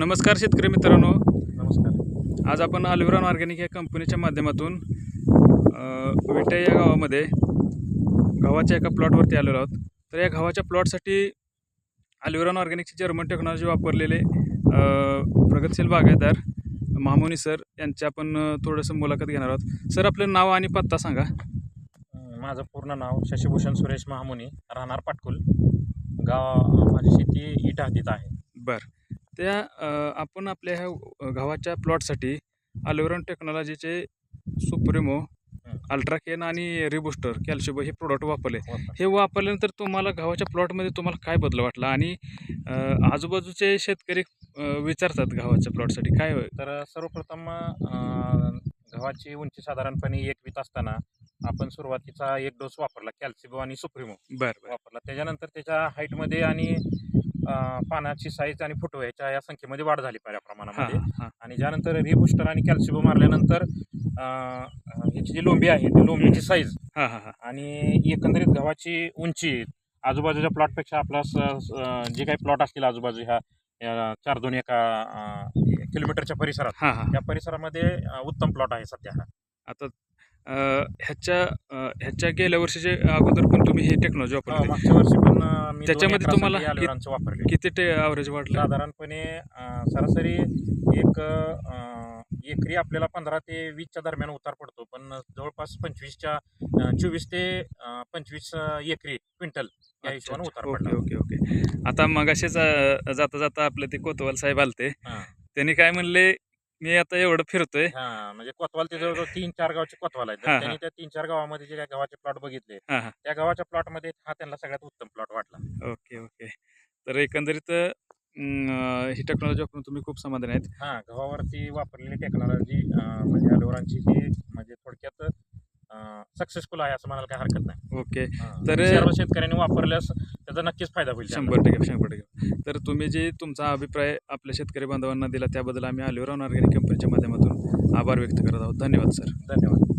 नमस्कार शेतकरी मित्रांनो. नमस्कार. आज आपण अल्विरॉन ऑर्गॅनिक या कंपनीच्या माध्यमातून विटे या गावामध्ये गव्हाच्या एका प्लॉटवरती आलेलो आहोत. तर या गव्हाच्या प्लॉटसाठी अल्विरॉन ऑर्गॅनिकची जर्मन टेक्नॉलॉजी वापरलेले प्रगतशील बागायतदार मामोनी सर यांची आपण थोडंसं मुलाखत घेणार आहोत. सर आपलं नाव आणि पत्ता सांगा. माझं पूर्ण नाव शशिभूषण सुरेश महामुनी राहणार पाटकुल. गाव माझी शेती इटा हद्दीत आहे. बरं. त्या आपण आपल्या ह्या गव्हाच्या प्लॉटसाठी अल्विरॉन टेक्नॉलॉजीचे सुप्रिमो अल्ट्राकेन आणि रिबुस्टर कॅल्शिबो हे प्रोडक्ट वापरले. हे वापरल्यानंतर तुम्हाला गव्हाच्या प्लॉटमध्ये तुम्हाला काय बदल वाटला? आणि आजूबाजूचे शेतकरी विचारतात गव्हाच्या प्लॉटसाठी काय तर सर्वप्रथम गव्हाची उंची साधारणपणे एक वीत असताना आपण सुरुवातीचा एक डोस वापरला कॅल्सिबो आणि सुप्रिमो बरं बरं. वापरला. त्याच्यानंतर त्याच्या हाईटमध्ये आणि पानाची साईज आणि फुटवे ह्याच्या या संख्येमध्ये वाढ झाली पाहिजे प्रमाणामध्ये. आणि ज्यानंतर रिबुस्टर आणि कॅल्सिबो मारल्यानंतर अं, ह्याची जी लोंबी आहे ती लोंबीची साईज आणि एकंदरीत गव्हाची उंची आजूबाजूच्या प्लॉटपेक्षा आपला जे काही प्लॉट असतील आजूबाजू ह्या या चार दोन एका किलोमीटरच्या परिसरात त्या परिसरामध्ये उत्तम प्लॉट आहे सध्या हा. आता ह्याच्या ह्याच्या गेल्या वर्षीचे अगोदर पण तुम्ही ही टेक्नॉलॉजी वापरली. मागच्या वर्षी पण त्याच्यामध्ये तुम्हाला कित- अलिरांचं वापरले. किती ते ॲव्हरेज वाटलं? साधारणपणे अं, सरासरी एक अं, एकरी आपल्याला पंधरा ते वीसच्या दरम्यान उतार पडतो. पण जवळपास पंचवीसच्या अं, चोवीस ते अं, पंचवीस अं, एकरी क्विंटल या अच्छा, हिशोबाने. उतार ओके पडला. Okay okay. आता मगाशीच अ, जाता जाता आपले ते कोतवाल साहेब आलते. हां. त्यांनी काय म्हणले मी आता एवढं फिरतोय. हा म्हणजे कोतवाल ते जवळजवळ तीन चार गावचे कोतवाल आहेत. हा, तर त्यांनी त्या तीन चार गावामध्ये जे काही गव्हाचे प्लॉट बघितले हां हां. त्या गव्हाच्या प्लॉटमध्ये हा त्यांना सगळ्यात उत्तम प्लॉट वाटला. Okay okay. तर एकंदरीत अं, ही टेक्नॉलॉजी वापरून तुम्ही खूप समाधान आहेत. हा गव्हावरती वापरलेली टेक्नॉलॉजी म्हणजे अलोरांची ही म्हणजे थोडक्यात सक्सेसफुल आहे असं म्हणायला काही हरकत नाही. ओके. तर- सर्व शेतकऱ्यांनी वापरल्यास त्याचा नक्कीच फायदा होईल. शंभर टक्के शंभर टक्के. तर तुम्ही जे तुमचा अभिप्राय आपल्या शेतकरी बांधवांना दिला त्याबद्दल आम्ही अल्युरॉन ऑर्गॅनिक कंपनीच्या माध्यमातून. आभार व्यक्त करत आहोत. धन्यवाद सर. धन्यवाद.